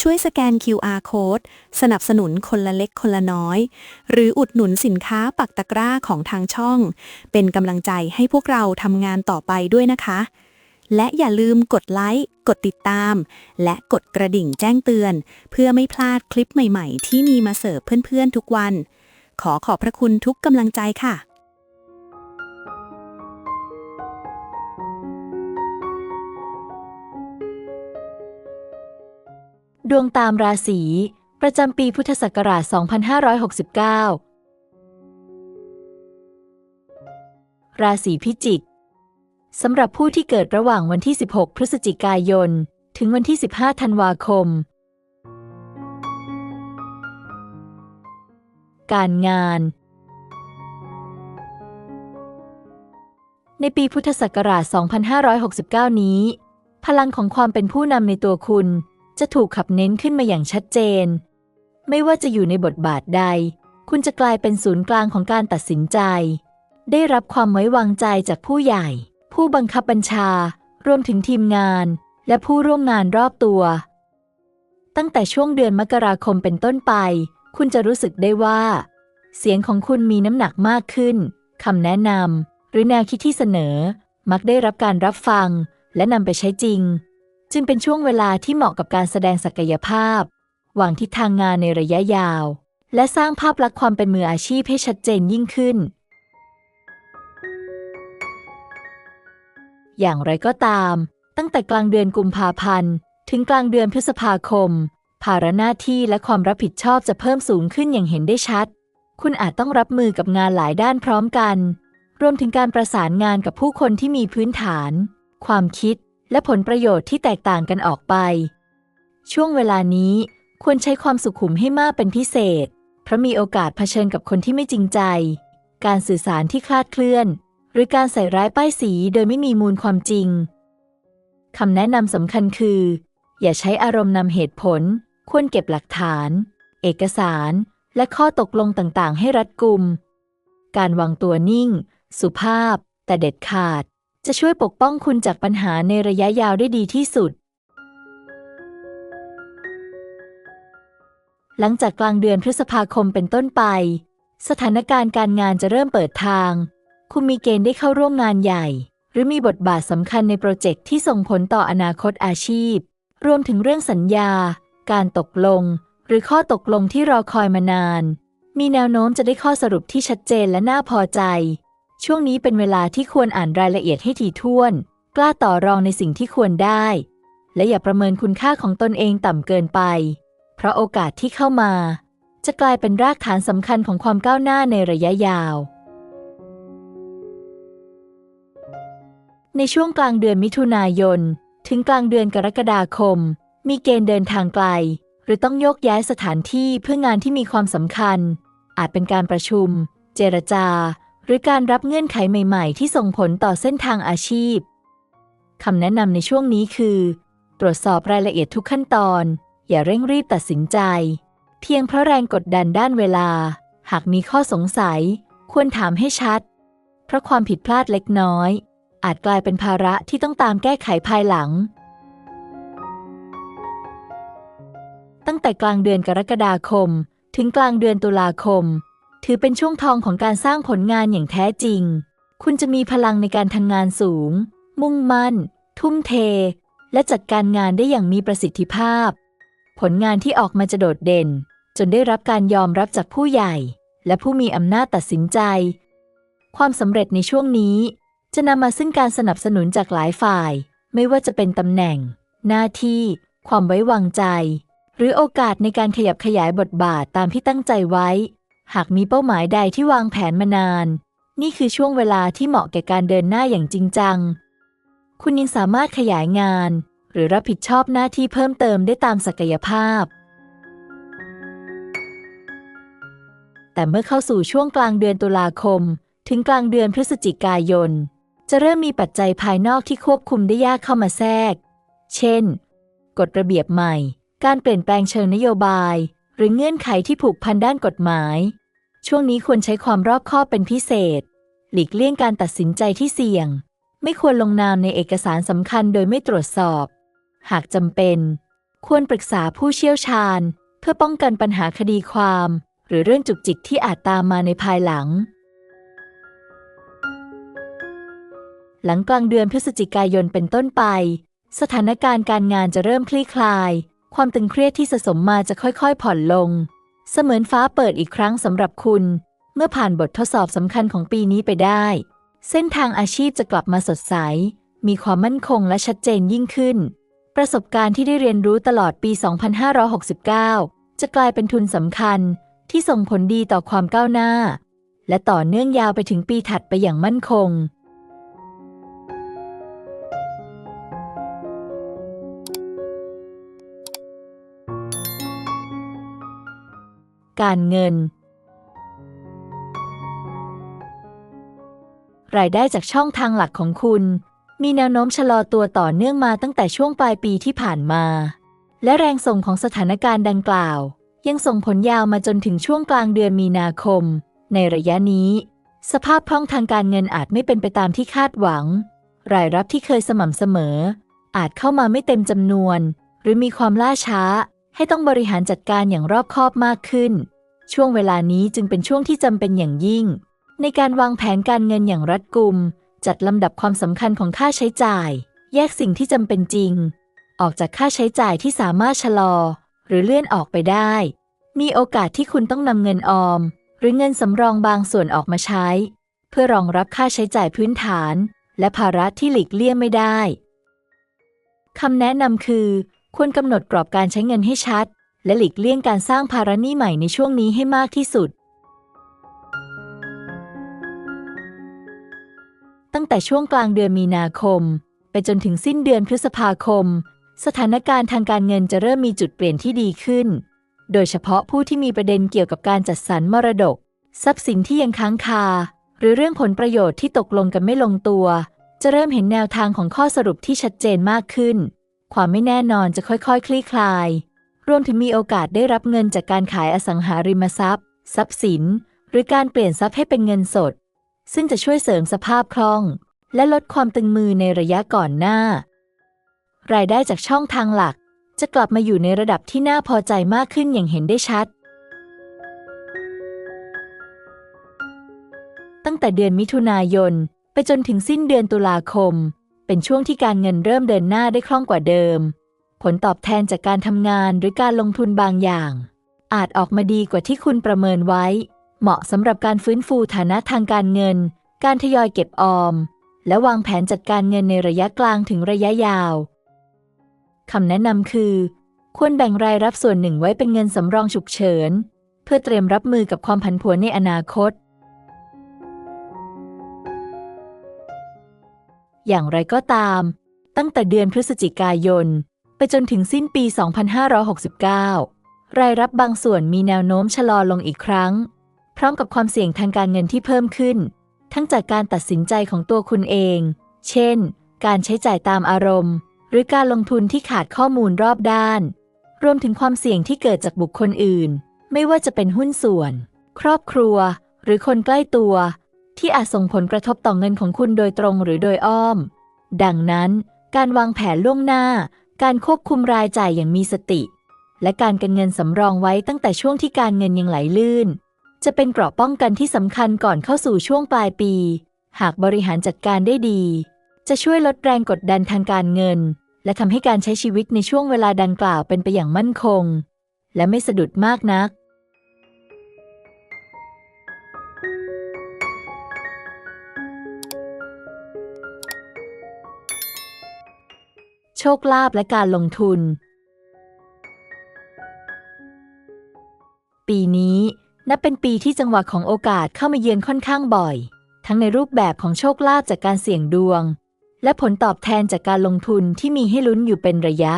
ช่วยสแกน QR code สนับสนุนคนละเล็กคนละน้อย หรืออุดหนุนสินค้าปักตะกร้าของทางช่อง เป็นกำลังใจให้พวกเราทำงานต่อไปด้วยนะคะ และอย่าลืมกดไลค์ กดติดตาม และกดกระดิ่งแจ้งเตือน เพื่อไม่พลาดคลิปใหม่ ๆ ที่มีมาเสิร์ฟเพื่อนๆทุกวัน ขอขอบพระคุณทุกกำลังใจค่ะ ดวงตามราศี ประจำปีพุทธศักราช 2569 ราศีพิจิก สำหรับผู้ที่เกิดระหว่างวันที่ 16 พฤศจิกายน ถึงวันที่ 15 ธันวาคม การงาน ในปีพุทธศักราช 2569 นี้ พลังของความเป็นผู้นำในตัวคุณ จะถูกขับเน้นขึ้นมาอย่างชัดเจน ไม่ว่าจะอยู่ในบทบาทใด คุณจะกลายเป็นศูนย์กลางของการตัดสินใจ ได้รับความไว้วางใจจากผู้ใหญ่ ผู้บังคับบัญชา รวมถึงทีมงาน และผู้ร่วมงานรอบตัว ตั้งแต่ช่วงเดือนมกราคมเป็นต้นไป คุณจะรู้สึกได้ว่า เสียงของคุณมีน้ำหนักมากขึ้นคำแนะนำหรือแนวคิดที่เสนอ มักได้รับการรับฟัง และนำไปใช้จริง จึงเป็นช่วงเวลาที่เหมาะกับการแสดงศักยภาพ วางทิศทางงานในระยะยาว และสร้างภาพลักษณ์ความเป็นมืออาชีพให้ชัดเจนยิ่งขึ้น อย่างไรก็ตาม ตั้งแต่กลางเดือนกุมภาพันธ์ ถึงกลางเดือนพฤษภาคม ภาระหน้าที่และความรับผิดชอบจะเพิ่มสูงขึ้นอย่างเห็นได้ชัด คุณอาจต้องรับมือกับงานหลายด้านพร้อมกัน รวมถึงการประสานงานกับผู้คนที่มีพื้นฐาน ความคิด และผลประโยชน์ที่แตกต่างกันออกไป ช่วงเวลานี้ควรใช้ความสุขุมให้มากเป็นพิเศษ เพราะมีโอกาสเผชิญกับคนที่ไม่จริงใจ การสื่อสารที่คลาดเคลื่อน หรือการใส่ร้ายป้ายสีโดยไม่มีมูลความจริงคำแนะนำสำคัญคือ อย่าใช้อารมณ์นำเหตุผล ควรเก็บหลักฐาน เอกสาร และข้อตกลงต่างๆ ให้รัดกุม การวางตัวนิ่ง สุภาพ แต่เด็ดขาด จะช่วยปกป้องคุณจากปัญหาในระยะยาวได้ดีที่สุด หลังจากกลางเดือนพฤษภาคมเป็นต้นไป สถานการณ์การงานจะเริ่มเปิดทาง คุณมีเกณฑ์ได้เข้าร่วมงานใหญ่ หรือมีบทบาทสำคัญในโปรเจกต์ที่ส่งผลต่ออนาคตอาชีพ รวมถึงเรื่องสัญญา การตกลง หรือข้อตกลงที่รอคอยมานาน มีแนวโน้มจะได้ข้อสรุปที่ชัดเจนและน่าพอใจ ช่วงนี้เป็นเวลาที่ควรอ่านรายละเอียดให้ถี่ถ้วน กล้าต่อรองในสิ่งที่ควรได้ และอย่าประเมินคุณค่าของตนเองต่ำเกินไป เพราะโอกาสที่เข้ามา จะกลายเป็นรากฐานสำคัญของความก้าวหน้าในระยะยาว ในช่วงกลางเดือนมิถุนายน ถึงกลางเดือนกรกฎาคม มีเกณฑ์เดินทางไกล หรือต้องโยกย้ายสถานที่เพื่องานที่มีความสำคัญ อาจเป็นการประชุม เจรจา หรือการรับเงื่อนไขใหม่ ๆ ที่ส่งผลต่อเส้นทางอาชีพคำแนะนำในช่วงนี้คือ ตรวจสอบรายละเอียดทุกขั้นตอน อย่าเร่งรีบตัดสินใจ เพียงเพราะแรงกดดันด้านเวลา หากมีข้อสงสัย ควรถามให้ชัด เพราะความผิดพลาดเล็กน้อย อาจกลายเป็นภาระที่ต้องตามแก้ไขภายหลัง ตั้งแต่กลางเดือนกรกฎาคม ถึงกลางเดือนตุลาคม ถือเป็นช่วงทองของการสร้างผลงานอย่างแท้จริง คุณจะมีพลังในการทำงานสูง มุ่งมั่น ทุ่มเท และจัดการงานได้อย่างมีประสิทธิภาพ ผลงานที่ออกมาจะโดดเด่น จนได้รับการยอมรับจากผู้ใหญ่ และผู้มีอำนาจตัดสินใจ ความสำเร็จในช่วงนี้ จะนำมาซึ่งการสนับสนุนจากหลายฝ่าย ไม่ว่าจะเป็นตำแหน่ง หน้าที่ ความไว้วางใจ หรือโอกาสในการขยับขยายบทบาทตามที่ตั้งใจไว้ หากมีเป้าหมายใดที่วางแผนมานาน นี่คือช่วงเวลาที่เหมาะแก่การเดินหน้าอย่างจริงจัง คุณยังสามารถขยายงาน หรือรับผิดชอบหน้าที่เพิ่มเติมได้ตามศักยภาพ แต่เมื่อเข้าสู่ช่วงกลางเดือนตุลาคม ถึงกลางเดือนพฤศจิกายน จะเริ่มมีปัจจัยภายนอกที่ควบคุมได้ยากเข้ามาแทรก เช่น กฎระเบียบใหม่ การเปลี่ยนแปลงเชิงนโยบาย หรือเงื่อนไขที่ผูกพันด้านกฎหมาย ช่วงนี้ควรใช้ความรอบคอบเป็นพิเศษ หลีกเลี่ยงการตัดสินใจที่เสี่ยง ไม่ควรลงนามในเอกสารสำคัญโดยไม่ตรวจสอบ หากจำเป็น ควรปรึกษาผู้เชี่ยวชาญ เพื่อป้องกันปัญหาคดีความ หรือเรื่องจุกจิกที่อาจตามมาในภายหลัง หลังกลางเดือนพฤศจิกายนเป็นต้นไป สถานการณ์การงานจะเริ่มคลี่คลาย ความตึงเครียดที่สะสมมาจะค่อยๆ ผ่อนลง เสมือนฟ้าเปิดอีกครั้งสำหรับคุณ เมื่อผ่านบททดสอบสำคัญของปีนี้ไปได้ เส้นทางอาชีพจะกลับมาสดใส มีความมั่นคงและชัดเจนยิ่งขึ้น ประสบการณ์ที่ได้เรียนรู้ตลอดปี 2569 จะกลายเป็นทุนสำคัญที่ส่งผลดีต่อความก้าวหน้า และต่อเนื่องยาวไปถึงปีถัดไปอย่างมั่นคง การเงิน รายได้จากช่องทางหลักของคุณ มีแนวโน้มชะลอตัวต่อเนื่องมาตั้งแต่ช่วงปลายปีที่ผ่านมา และแรงส่งของสถานการณ์ดังกล่าว ยังส่งผลยาวมาจนถึงช่วงกลางเดือนมีนาคม ในระยะนี้ สภาพคล่องทางการเงินอาจไม่เป็นไปตามที่คาดหวัง รายรับที่เคยสม่ำเสมอ อาจเข้ามาไม่เต็มจำนวน หรือมีความล่าช้า ให้ต้องบริหารจัดการอย่างรอบคอบมากขึ้น ช่วงเวลานี้จึงเป็นช่วงที่จำเป็นอย่างยิ่ง ในการวางแผนการเงินอย่างรัดกุม จัดลำดับความสำคัญของค่าใช้จ่าย แยกสิ่งที่จำเป็นจริง ออกจากค่าใช้จ่ายที่สามารถชะลอ หรือเลื่อนออกไปได้ มีโอกาสที่คุณต้องนำเงินออม หรือเงินสำรองบางส่วนออกมาใช้ เพื่อรองรับค่าใช้จ่ายพื้นฐาน และภาระที่หลีกเลี่ยงไม่ได้คำแนะนำคือ ควรกำหนดกรอบการใช้เงินให้ชัด และหลีกเลี่ยงการสร้างภาระหนี้ใหม่ในช่วงนี้ให้มากที่สุด ตั้งแต่ช่วงกลางเดือนมีนาคม ไปจนถึงสิ้นเดือนพฤษภาคม สถานการณ์ทางการเงินจะเริ่มมีจุดเปลี่ยนที่ดีขึ้น โดยเฉพาะผู้ที่มีประเด็นเกี่ยวกับการจัดสรรมรดก ทรัพย์สินที่ยังค้างคา หรือเรื่องผลประโยชน์ที่ตกลงกันไม่ลงตัว จะเริ่มเห็นแนวทางของข้อสรุปที่ชัดเจนมากขึ้น ความไม่แน่นอนจะค่อยๆ คลี่คลาย รวมถึงมีโอกาสได้รับเงินจากการขายอสังหาริมทรัพย์ ทรัพย์สิน หรือการเปลี่ยนทรัพย์ให้เป็นเงินสด ซึ่งจะช่วยเสริมสภาพคล่อง และลดความตึงมือในระยะก่อนหน้า รายได้จากช่องทางหลัก จะกลับมาอยู่ในระดับที่น่าพอใจมากขึ้นอย่างเห็นได้ชัด ตั้งแต่เดือนมิถุนายน ไปจนถึงสิ้นเดือนตุลาคม เป็นช่วงที่การเงินเริ่มเดินหน้าได้คล่องกว่าเดิม ผลตอบแทนจากการทำงานหรือการลงทุนบางอย่าง อาจออกมาดีกว่าที่คุณประเมินไว้ เหมาะสำหรับการฟื้นฟูฐานะทางการเงิน การทยอยเก็บออม และวางแผนจัดการเงินในระยะกลางถึงระยะยาวคำแนะนำคือ ควรแบ่งรายรับส่วนหนึ่งไว้เป็นเงินสำรองฉุกเฉิน เพื่อเตรียมรับมือกับความผันผวนในอนาคต อย่างไรก็ตาม ตั้งแต่เดือนพฤศจิกายน ไปจนถึงสิ้นปี 2569 รายรับบางส่วนมีแนวโน้มชะลอลงอีกครั้ง พร้อมกับความเสี่ยงทางการเงินที่เพิ่มขึ้น ทั้งจากการตัดสินใจของตัวคุณเอง เช่น การใช้จ่ายตามอารมณ์ หรือการลงทุนที่ขาดข้อมูลรอบด้าน รวมถึงความเสี่ยงที่เกิดจากบุคคลอื่น ไม่ว่าจะเป็นหุ้นส่วน ครอบครัว หรือคนใกล้ตัว ที่อาจส่งผลกระทบต่อเงินของคุณโดยตรงหรือโดยอ้อม ดังนั้นการวางแผนล่วงหน้า การควบคุมรายจ่ายอย่างมีสติ และการกันเงินสำรองไว้ตั้งแต่ช่วงที่การเงินยังไหลลื่น จะเป็นเกราะป้องกันที่สำคัญก่อนเข้าสู่ช่วงปลายปี หากบริหารจัดการได้ดี จะช่วยลดแรงกดดันทางการเงิน และทำให้การใช้ชีวิตในช่วงเวลาดังกล่าวเป็นไปอย่างมั่นคง และไม่สะดุดมากนัก โชคลาภและการลงทุน ปีนี้นับเป็นปีที่จังหวะของโอกาสเข้ามาเยือนค่อนข้างบ่อย ทั้งในรูปแบบของโชคลาภจากการเสี่ยงดวง และผลตอบแทนจากการลงทุนที่มีให้ลุ้นอยู่เป็นระยะ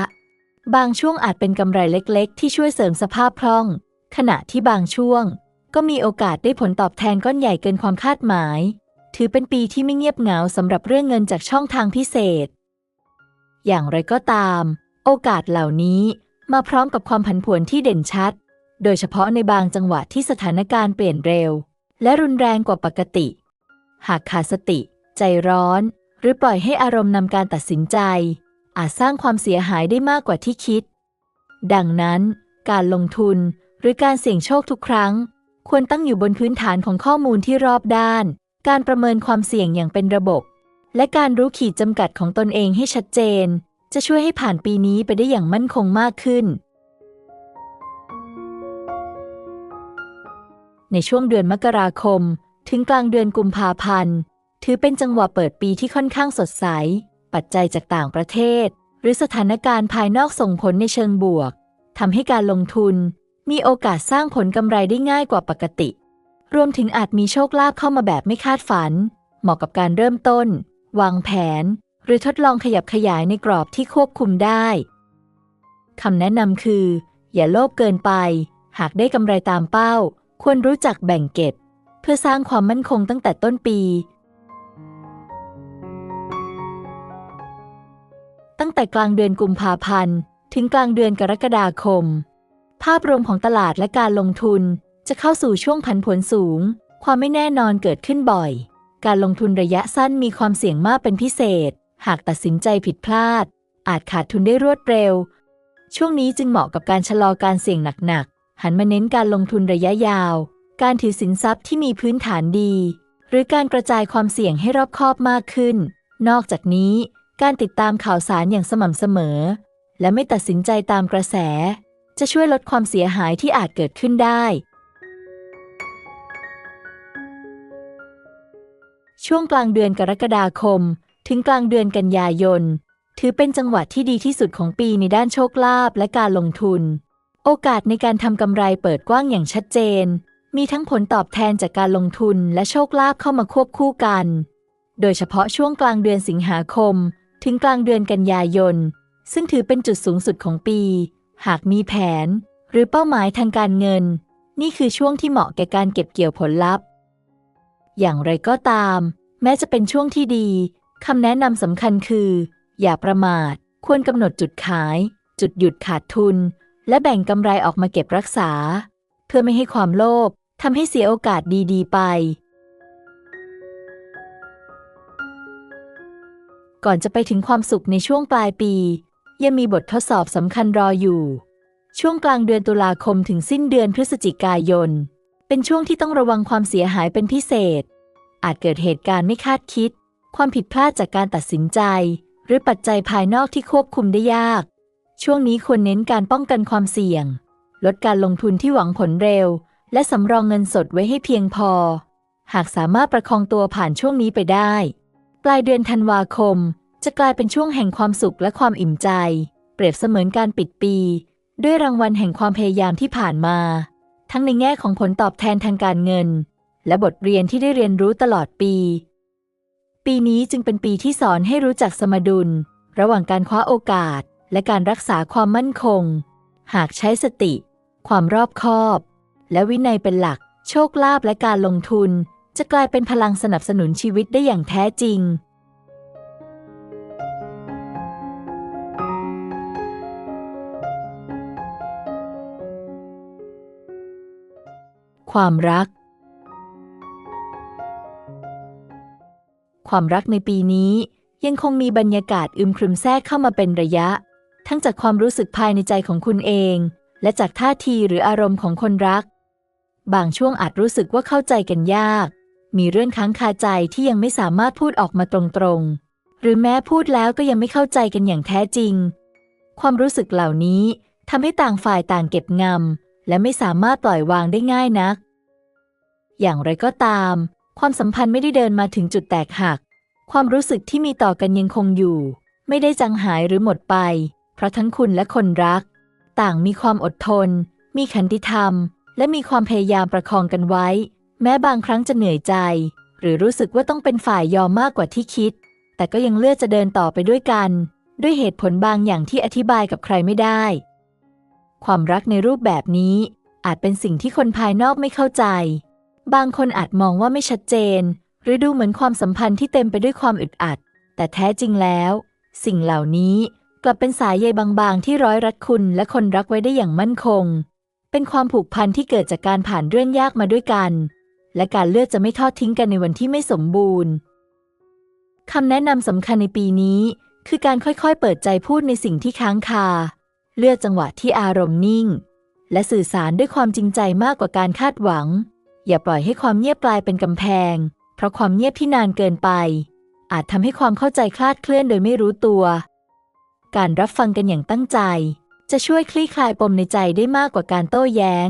บางช่วงอาจเป็นกำไรเล็กๆ ที่ช่วยเสริมสภาพคล่อง ขณะที่บางช่วง ก็มีโอกาสได้ผลตอบแทนก้อนใหญ่เกินความคาดหมาย ถือเป็นปีที่ไม่เงียบเหงาสำหรับเรื่องเงินจากช่องทางพิเศษ อย่างไรก็ตาม โอกาสเหล่านี้มาพร้อมกับความผันผวนที่เด่นชัด โดยเฉพาะในบางจังหวะที่สถานการณ์เปลี่ยนเร็ว และรุนแรงกว่าปกติ หากขาดสติ ใจร้อน หรือปล่อยให้อารมณ์นำการตัดสินใจ อาจสร้างความเสียหายได้มากกว่าที่คิด ดังนั้น การลงทุนหรือการเสี่ยงโชคทุกครั้ง ควรตั้งอยู่บนพื้นฐานของข้อมูลที่รอบด้าน การประเมินความเสี่ยงอย่างเป็นระบบ และการรู้ขีดจำกัดของตนเองให้ชัดเจน จะช่วยให้ผ่านปีนี้ไปได้อย่างมั่นคงมากขึ้น ในช่วงเดือนมกราคม ถึงกลางเดือนกุมภาพันธ์ ถือเป็นจังหวะเปิดปีที่ค่อนข้างสดใส ปัจจัยจากต่างประเทศ หรือสถานการณ์ภายนอกส่งผลในเชิงบวกทำให้การลงทุน มีโอกาสสร้างผลกำไรได้ง่ายกว่าปกติ รวมถึงอาจมีโชคลาภเข้ามาแบบไม่คาดฝัน เหมาะกับการเริ่มต้น วางแผน หรือทดลองขยับขยายในกรอบที่ควบคุมได้คำแนะนำคือ อย่าโลภเกินไป หากได้กำไรตามเป้า ควรรู้จักแบ่งเก็บ เพื่อสร้างความมั่นคงตั้งแต่ต้นปี ตั้งแต่กลางเดือนกุมภาพันธ์ ถึงกลางเดือนกรกฎาคม ภาพรวมของตลาดและการลงทุนจะเข้าสู่ช่วงผันผวนสูง ความไม่แน่นอนเกิดขึ้นบ่อย การลงทุนระยะสั้นมีความเสี่ยงมากเป็นพิเศษ หากตัดสินใจผิดพลาด อาจขาดทุนได้รวดเร็ว ช่วงนี้จึงเหมาะกับการชะลอการเสี่ยงหนักๆ หันมาเน้นการลงทุนระยะยาว การถือสินทรัพย์ที่มีพื้นฐานดี หรือการกระจายความเสี่ยงให้รอบคอบมากขึ้น นอกจากนี้ การติดตามข่าวสารอย่างสม่ำเสมอ และไม่ตัดสินใจตามกระแส จะช่วยลดความเสียหายที่อาจเกิดขึ้นได้ ช่วงกลางเดือนกรกฎาคม ถึงกลางเดือนกันยายน ถือเป็นจังหวะที่ดีที่สุดของปีในด้านโชคลาภและการลงทุน โอกาสในการทำกำไรเปิดกว้างอย่างชัดเจน มีทั้งผลตอบแทนจากการลงทุนและโชคลาภเข้ามาควบคู่กัน โดยเฉพาะช่วงกลางเดือนสิงหาคม ถึงกลางเดือนกันยายน ซึ่งถือเป็นจุดสูงสุดของปี หากมีแผน หรือเป้าหมายทางการเงิน นี่คือช่วงที่เหมาะแก่การเก็บเกี่ยวผลลัพธ์ อย่างไรก็ตาม แม้จะเป็นช่วงที่ดีคำแนะนำสำคัญคือ อย่าประมาท ควรกำหนดจุดขาย จุดหยุดขาดทุน และแบ่งกำไรออกมาเก็บรักษา เพื่อไม่ให้ความโลภทำให้เสียโอกาสดีๆ ไป ก่อนจะไปถึงความสุขในช่วงปลายปี ยังมีบททดสอบสำคัญรออยู่ ช่วงกลางเดือนตุลาคมถึงสิ้นเดือนพฤศจิกายน เป็นช่วงที่ต้องระวังความเสียหายเป็นพิเศษ อาจเกิดเหตุการณ์ไม่คาดคิด ความผิดพลาดจากการตัดสินใจ หรือปัจจัยภายนอกที่ควบคุมได้ยาก ช่วงนี้ควรเน้นการป้องกันความเสี่ยง ลดการลงทุนที่หวังผลเร็ว และสำรองเงินสดไว้ให้เพียงพอ หากสามารถประคองตัวผ่านช่วงนี้ไปได้ ปลายเดือนธันวาคม จะกลายเป็นช่วงแห่งความสุขและความอิ่มใจ เปรียบเสมือนการปิดปี ด้วยรางวัลแห่งความพยายามที่ผ่านมา ทั้งในแง่ของผลตอบแทนทางการเงิน และบทเรียนที่ได้เรียนรู้ตลอดปี ปีนี้จึงเป็นปีที่สอนให้รู้จักสมดุล ระหว่างการคว้าโอกาส และการรักษาความมั่นคง หากใช้สติ ความรอบคอบ และวินัยเป็นหลัก โชคลาภและการลงทุน จะกลายเป็นพลังสนับสนุนชีวิตได้อย่างแท้จริง ความรัก ความรักในปีนี้ยังคงมีบรรยากาศอึมครึมแทรกเข้ามาเป็นระยะ ทั้งจากความรู้สึกภายในใจของคุณเอง และจากท่าทีหรืออารมณ์ของคนรัก บางช่วงอาจรู้สึกว่าเข้าใจกันยาก มีเรื่องค้างคาใจที่ยังไม่สามารถพูดออกมาตรงๆ หรือแม้พูดแล้วก็ยังไม่เข้าใจกันอย่างแท้จริง ความรู้สึกเหล่านี้ทำให้ต่างฝ่ายต่างเก็บงำ และไม่สามารถปล่อยวางได้ง่ายนัก อย่างไรก็ตาม ความสัมพันธ์ไม่ได้เดินมาถึงจุดแตกหัก ความรู้สึกที่มีต่อกันยังคงอยู่ ไม่ได้จางหายหรือหมดไป เพราะทั้งคุณและคนรัก ต่างมีความอดทน มีขันติธรรม และมีความพยายามประคองกันไว้ แม้บางครั้งจะเหนื่อยใจ หรือรู้สึกว่าต้องเป็นฝ่ายยอมมากกว่าที่คิด แต่ก็ยังเลือกจะเดินต่อไปด้วยกัน ด้วยเหตุผลบางอย่างที่อธิบายกับใครไม่ได้ ความรักในรูปแบบนี้อาจเป็นสิ่งที่คนภายนอกไม่เข้าใจ บางคนอาจมองว่าไม่ชัดเจน หรือดูเหมือนความสัมพันธ์ที่เต็มไปด้วยความอึดอัด แต่แท้จริงแล้ว สิ่งเหล่านี้กลับเป็นสายใยบางๆ ที่ร้อยรัดคุณและคนรักไว้ได้อย่างมั่นคง เป็นความผูกพันที่เกิดจากการผ่านเรื่องยากมาด้วยกัน และการเลือกจะไม่ทอดทิ้งกันในวันที่ไม่สมบูรณ์คำแนะนำสำคัญในปีนี้ คือการค่อยๆ เปิดใจพูดในสิ่งที่ค้างคา เลือกจังหวะที่อารมณ์นิ่ง และสื่อสารด้วยความจริงใจมากกว่าการคาดหวัง อย่าปล่อยให้ความเงียบกลายเป็นกำแพง เพราะความเงียบที่นานเกินไป อาจทำให้ความเข้าใจคลาดเคลื่อนโดยไม่รู้ตัว การรับฟังกันอย่างตั้งใจ จะช่วยคลี่คลายปมในใจได้มากกว่าการโต้แย้ง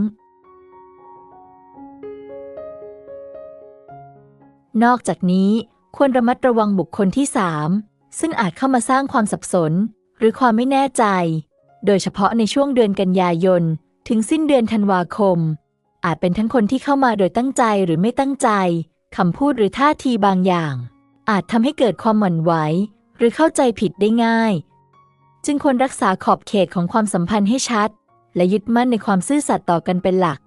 นอกจากนี้ควรระมัดระวังบุคคลที่สามซึ่งอาจเข้ามาสร้างความสับสน หรือความไม่แน่ใจ โดยเฉพาะในช่วงเดือนกันยายน ถึงสิ้นเดือนธันวาคม อาจเป็นทั้งคนที่เข้ามาโดยตั้งใจหรือไม่ตั้งใจคำพูดหรือท่าทีบางอย่าง อาจทำให้เกิดความหวั่นไหวหรือเข้าใจผิดได้ง่าย จึงควรรักษาขอบเขตของความสัมพันธ์ให้ชัด และยึดมั่นในความซื่อสัตย์ต่อกันเป็นหลัก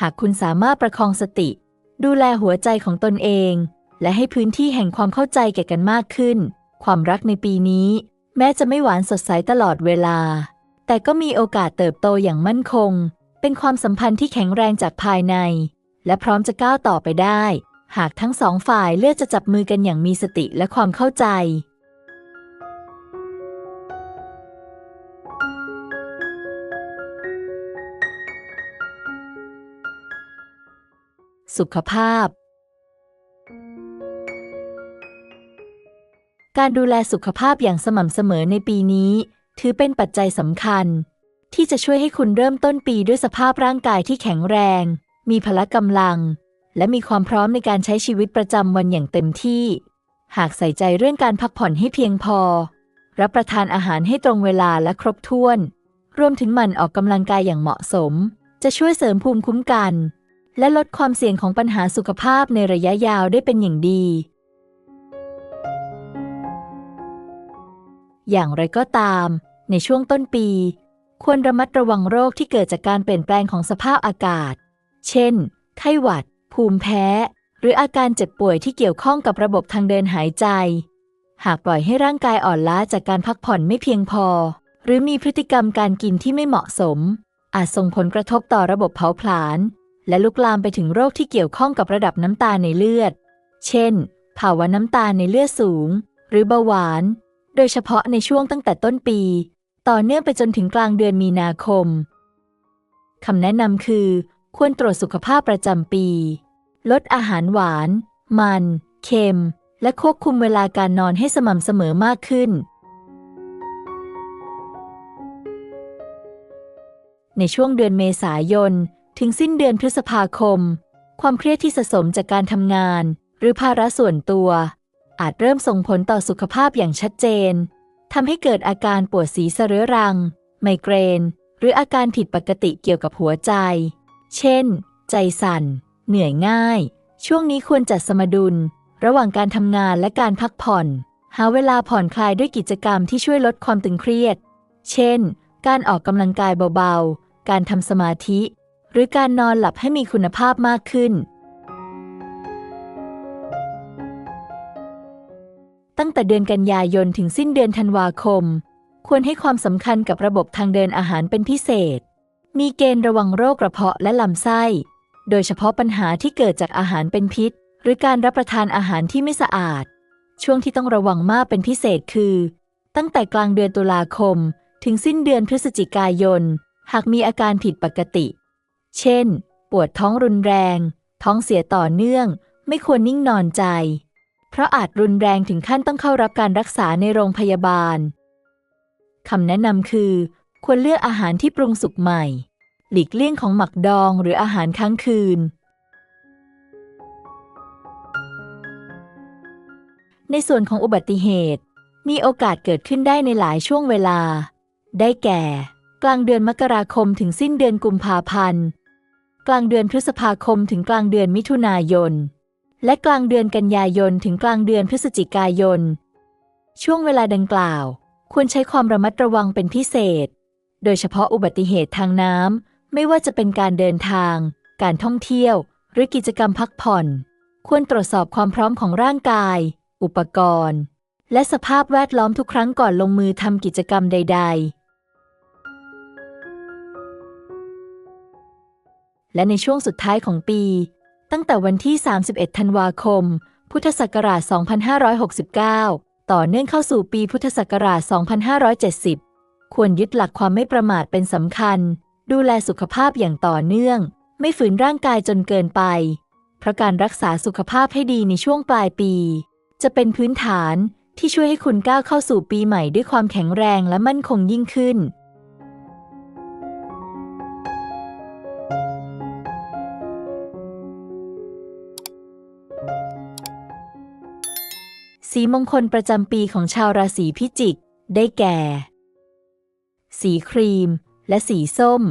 หากคุณสามารถประคองสติ ดูแลหัวใจของตนเอง และให้พื้นที่แห่งความเข้าใจแก่กันมากขึ้น ความรักในปีนี้ แม้จะไม่หวานสดใสตลอดเวลา แต่ก็มีโอกาสเติบโตอย่างมั่นคง เป็นความสัมพันธ์ที่แข็งแรงจากภายใน และพร้อมจะก้าวต่อไปได้ หากทั้งสองฝ่ายเลือกจะจับมือกันอย่างมีสติและความเข้าใจ สุขภาพ การดูแลสุขภาพอย่างสม่ำเสมอในปีนี้ ถือเป็นปัจจัยสำคัญ ที่จะช่วยให้คุณเริ่มต้นปีด้วยสภาพร่างกายที่แข็งแรง มีพละกำลัง และมีความพร้อมในการใช้ชีวิตประจำวันอย่างเต็มที่ หากใส่ใจเรื่องการพักผ่อนให้เพียงพอ รับประทานอาหารให้ตรงเวลาและครบถ้วน รวมถึงหมั่นออกกำลังกายอย่างเหมาะสม จะช่วยเสริมภูมิคุ้มกัน และลดความเสี่ยงของปัญหาสุขภาพในระยะยาวได้เป็นอย่างดี อย่างไรก็ตาม ในช่วงต้นปี ควรระมัดระวังโรคที่เกิดจากการเปลี่ยนแปลงของสภาพอากาศ เช่น ไข้หวัด ภูมิแพ้ หรืออาการเจ็บป่วยที่เกี่ยวข้องกับระบบทางเดินหายใจ หากปล่อยให้ร่างกายอ่อนล้าจากการพักผ่อนไม่เพียงพอ หรือมีพฤติกรรมการกินที่ไม่เหมาะสม อาจส่งผลกระทบต่อระบบเผาผลาญและลุกลามไปถึงโรคที่เกี่ยวข้องกับระดับน้ำตาลในเลือด เช่น ภาวะน้ำตาลในเลือดสูง หรือเบาหวาน โดยเฉพาะในช่วงตั้งแต่ต้นปี ต่อเนื่องไปจนถึงกลางเดือนมีนาคมคำแนะนำคือ ควรตรวจสุขภาพประจำปี ลดอาหารหวาน มัน เค็ม และควบคุมเวลาการนอนให้สม่ำเสมอมากขึ้น ในช่วงเดือนเมษายน ถึงสิ้นเดือนพฤษภาคม ความเครียดที่สะสมจากการทำงาน หรือภาระส่วนตัว อาจเริ่มส่งผลต่อสุขภาพอย่างชัดเจนทำให้เกิดอาการปวดศีรษะเรื้อรัง ไมเกรน หรืออาการผิดปกติเกี่ยวกับหัวใจ เช่น ใจสั่น เหนื่อยง่าย ช่วงนี้ควรจัดสมดุล ระหว่างการทำงานและการพักผ่อน หาเวลาผ่อนคลายด้วยกิจกรรมที่ช่วยลดความตึงเครียด เช่น การออกกำลังกายเบาๆ การทำสมาธิ หรือการนอนหลับให้มีคุณภาพมากขึ้น ตั้งแต่เดือนกันยายนถึงสิ้นเดือนธันวาคม ควรให้ความสำคัญกับระบบทางเดินอาหารเป็นพิเศษ มีเกณฑ์ระวังโรคกระเพาะและลำไส้ โดยเฉพาะปัญหาที่เกิดจากอาหารเป็นพิษ หรือการรับประทานอาหารที่ไม่สะอาด ช่วงที่ต้องระวังมากเป็นพิเศษคือ ตั้งแต่กลางเดือนตุลาคม ถึงสิ้นเดือนพฤศจิกายน หากมีอาการผิดปกติ เช่น ปวดท้องรุนแรง ท้องเสียต่อเนื่อง ไม่ควรนิ่งนอนใจ เพราะอาจรุนแรงถึงขั้นต้องเข้ารับการรักษาในโรงพยาบาลคำแนะนำคือ ควรเลือกอาหารที่ปรุงสุกใหม่ หลีกเลี่ยงของหมักดองหรืออาหารค้างคืน ในส่วนของอุบัติเหตุ มีโอกาสเกิดขึ้นได้ในหลายช่วงเวลา ได้แก่ กลางเดือนมกราคมถึงสิ้นเดือนกุมภาพันธ์ กลางเดือนพฤษภาคมถึงกลางเดือนมิถุนายน และกลางเดือนกันยายนถึงกลางเดือนพฤศจิกายน ช่วงเวลาดังกล่าว ควรใช้ความระมัดระวังเป็นพิเศษ โดยเฉพาะอุบัติเหตุทางน้ำไม่ว่าจะเป็นการเดินทาง การท่องเที่ยว หรือกิจกรรมพักผ่อน ควรตรวจสอบความพร้อมของร่างกาย อุปกรณ์ และสภาพแวดล้อมทุกครั้งก่อนลงมือทำกิจกรรมใด ๆและในช่วงสุดท้ายของปี ตั้งแต่วันที่ 31 ธันวาคม พุทธศักราช 2569 ต่อเนื่องเข้าสู่ปีพุทธศักราช 2570 ควรยึดหลักความไม่ประมาทเป็นสำคัญ ดูแลสุขภาพอย่างต่อเนื่อง ไม่ฝืนร่างกายจนเกินไป เพราะการรักษาสุขภาพให้ดีในช่วงปลายปี จะเป็นพื้นฐานที่ช่วยให้คุณก้าวเข้าสู่ปีใหม่ด้วยความแข็งแรงและมั่นคงยิ่งขึ้น สีมงคลประจำปีของชาวราศีพิจิก ได้แก่ สีครีม และสีส้ม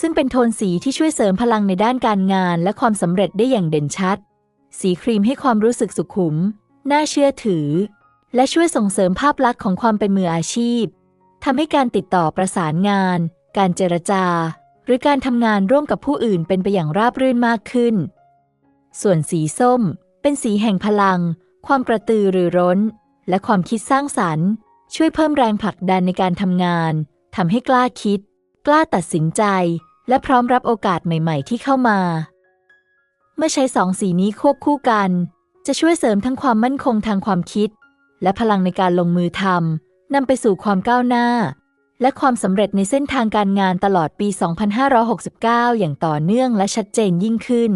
ซึ่งเป็นโทนสีที่ช่วยเสริมพลังในด้านการงานและความสำเร็จได้อย่างเด่นชัด สีครีมให้ความรู้สึกสุขุม น่าเชื่อถือ และช่วยส่งเสริมภาพลักษณ์ของความเป็นมืออาชีพทำให้การติดต่อประสานงาน การเจรจา หรือการทำงานร่วมกับผู้อื่นเป็นไปอย่างราบรื่นมากขึ้น ส่วนสีส้ม เป็นสีแห่งพลัง ความกระตือรือร้น และความคิดสร้างสรรค์ ช่วยเพิ่มแรงผลักดันในการทำงานทำให้กล้าคิด กล้าตัดสินใจ และพร้อมรับโอกาสใหม่ ๆ ที่เข้ามา เมื่อใช้สองสีนี้ควบคู่กัน จะช่วยเสริมทั้งความมั่นคงทางความคิด และพลังในการลงมือทำนำไปสู่ความก้าวหน้า และความสำเร็จในเส้นทางการงานตลอดปี 2569 อย่างต่อเนื่องและชัดเจนยิ่งขึ้น